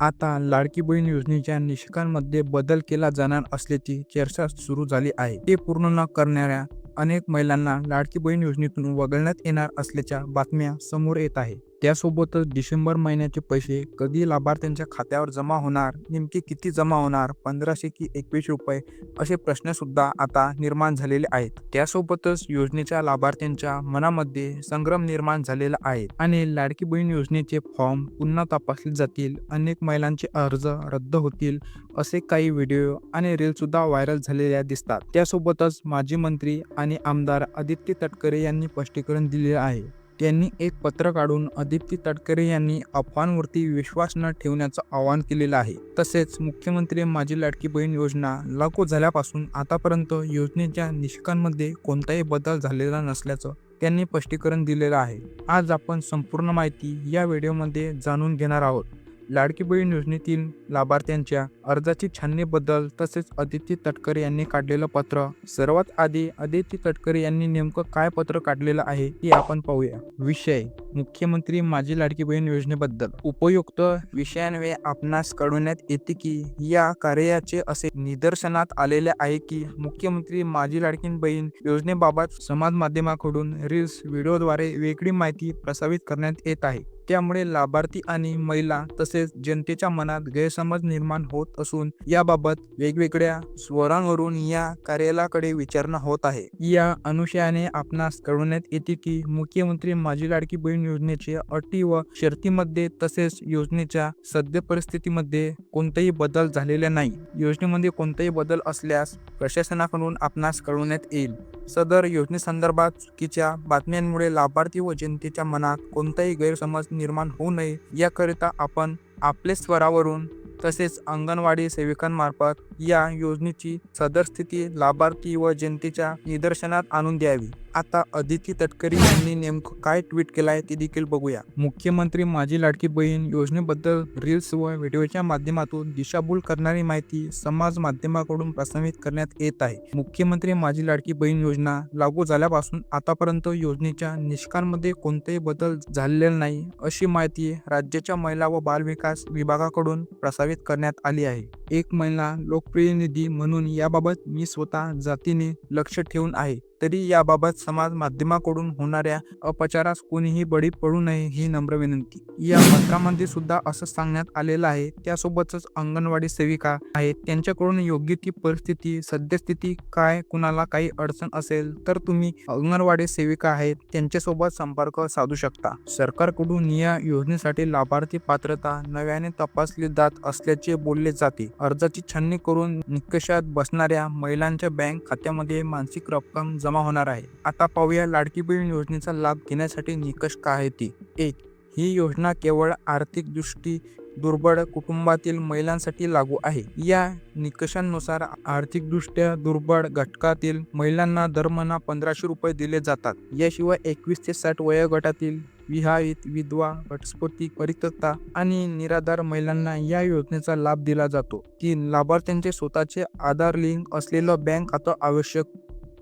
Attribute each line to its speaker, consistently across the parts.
Speaker 1: आता लाडकी बहीण योजनेच्या निकषांमध्ये बदल केला जाणार असल्याची चर्चा सुरू झाली आहे. ते पूर्ण न करणाऱ्या अनेक महिलांना लाडकी बहीण योजनेतून वगळण्यात येणार असल्याच्या बातम्या समोर येत आहे. त्यासोबतच डिसेंबर महिन्याचे पैसे कधी लाभार्थ्यांच्या खात्यावर जमा होणार नेमके किती जमा होणार पंधराशे की एकवीस रुपये असे प्रश्नसुद्धा आता निर्माण झालेले आहेत. त्यासोबतच योजनेच्या लाभार्थ्यांच्या मनामध्ये संग्रम निर्माण झालेला आहे आणि लाडकी बहीण योजनेचे फॉर्म पुन्हा तपासले जातील अनेक महिलांचे अर्ज रद्द होतील असे काही व्हिडिओ आणि रीलसुद्धा व्हायरल झालेल्या दिसतात. त्यासोबतच माजी मंत्री आणि आमदार आदित्य तटकरे यांनी स्पष्टीकरण दिले आहे. त्यांनी एक पत्र काढून आदित्य तटकरे यांनी अफवांवरती विश्वास न ठेवण्याचं आवाहन केलेलं आहे. तसेच मुख्यमंत्री माझी लाडकी बहीण योजना लागू झाल्यापासून आतापर्यंत योजनेच्या निष्कांमध्ये कोणताही बदल झालेला नसल्याचं त्यांनी स्पष्टीकरण दिलेलं आहे. आज आपण संपूर्ण माहिती या व्हिडिओमध्ये जाणून घेणार आहोत. लाडकी बहीण योजनेतील लाभार्थ्यांच्या अर्जाची छाननीबद्दल तसेच आदित्य तटकरे यांनी काढलेलं पत्र. सर्वात आधी आदित्य तटकरे यांनी नेमकं काय पत्र काढलेलं आहे ते आपण पाहूया. विषय मुख्यमंत्री माझी लाडकी बहीण योजनेबद्दल. उपयुक्त विषयांवे आपणास कळवण्यात येते की या कार्याचे असे निदर्शनात आलेले आहे की मुख्यमंत्री माझी लाडकी बहीण योजनेबाबत समाज माध्यमाकडून रील्स व्हिडिओद्वारे वेगळी माहिती प्रसारित करण्यात येत आहे. त्यामुळे लाभार्थी आणि महिला तसेच जनतेच्या मनात गैरसमज निर्माण होत असून याबाबत वेगवेगळ्या स्वरांवरून या कार्यालयाकडे विचारणा होत आहे. या अनुषयाने आपणास कळवण्यात येते की मुख्यमंत्री माझी लाडकी बहीण योजनेचे अटी व शर्तीमध्ये तसेच योजनेच्या सद्य परिस्थितीमध्ये कोणताही बदल झालेला नाही. योजनेमध्ये कोणताही बदल असल्यास प्रशासनाकडून आपणास कळवण्यात येईल. सदर योजनेसंदर्भात चुकीच्या बातम्यांमुळे लाभार्थी व जनतेच्या मनात कोणताही गैरसमज निर्माण होऊ नये. याकरिता आपण आपले स्वरावरून तसेच अंगणवाडी सेविकांमार्फत या योजनेची सदर स्थिती लाभार्थी व जनतेच्या निदर्शनात आणून द्यावी. आता अदिती तटकरी यांनी नेमकं काय ट्विट केलं आहे ते देखील बघूया. मुख्यमंत्री माझी लाडकी बहीण योजनेबद्दल रील्स व व्हिडिओच्या माध्यमातून दिशाभूल करणारी माहिती समाज माध्यमाकडून प्रसारित करण्यात येत आहे. मुख्यमंत्री माझी लाडकी बहीण योजना लागू झाल्यापासून आतापर्यंत योजनेच्या निष्कांमध्ये कोणतेही बदल झालेले नाही अशी माहिती राज्याच्या महिला व बालविकास विभागाकडून प्रसारित करण्यात आली आहे. एक महिला लोक प्रतिनिधी म्हणून याबाबत मी स्वतः जातीने लक्ष ठेवून आहे. तरी याबाबत समाज माध्यमाकडून होणाऱ्या अपचारास कोणीही बळी पडू नये ही नम्र विनंती. या पत्रामध्ये सुद्धा असं सांगण्यात आलेलं आहे. त्यासोबतच अंगणवाडी सेविका आहेत. त्यांच्याकडून योग्य ती परिस्थिती सद्यस्थिती काय कुणाला काही अडचण असेल तर तुम्ही अंगणवाडी सेविका आहेत. त्यांच्यासोबत संपर्क साधू शकता. सरकारकडून या योजनेसाठी लाभार्थी पात्रता नव्याने तपासली जात असल्याचे बोलले जाते. अर्जाची छाननी करून निकषात बसणाऱ्या महिलांच्या बँक खात्यामध्ये मानसिक रक्कम जमा जमा होणार आहे. आता पाहूया लाडकी बहीण योजनेचा लाभ घेण्यासाठी निकष काय आहे ती. एक ही योजना केवळ आर्थिक दृष्टी दुर्बळ कुटुंबातील महिलांसाठी लागू आहे. या निकषांनुसार आर्थिकदृष्ट्या दुर्बळ घटकातील महिलांना दरमहा पंधराशे रुपये दिले जातात. याशिवाय एकवीस ते साठ वयोगटातील विवाहित विधवा घटस्फोटी परित्यक्ता आणि निराधार महिलांना या योजनेचा लाभ दिला जातो. तीन लाभार्थ्यांचे स्वतःचे आधार लिंक असलेलं बँक खातं आवश्यक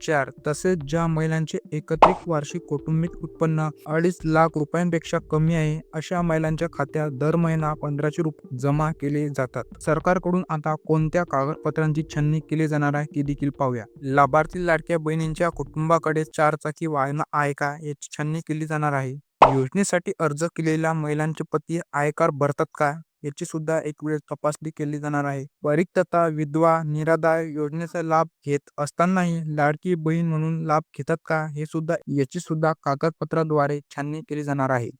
Speaker 1: चार. तसेच ज्या महिलांचे एकत्रित वार्षिक कौटुंबिक उत्पन्न अडीच लाख रुपयांपेक्षा कमी आहे अशा महिलांच्या खात्यात दर महिना पंधराशे रुपये जमा केले जातात. सरकारकडून आता कोणत्या कागदपत्रांची छाननी केली जाणार आहे ती देखील पाहूया. लाभार्थी लाडक्या बहिणींच्या कुटुंबाकडे चार चाकी वाहन आहे का याची छाननी केली जाणार आहे? योजनेसाठी अर्ज केलेल्या महिलांचे पती आयकर भरतात का? याची सुद्धा एक वेळ तपासणी केली जाणार आहे. परिक्तता विधवा निराधार योजनेचा लाभ घेत असतानाही लाडकी बहीण म्हणून लाभ घेतात का? हे सुद्धा याची सुद्धा कागदपत्राद्वारे छाननी केली जाणार आहे.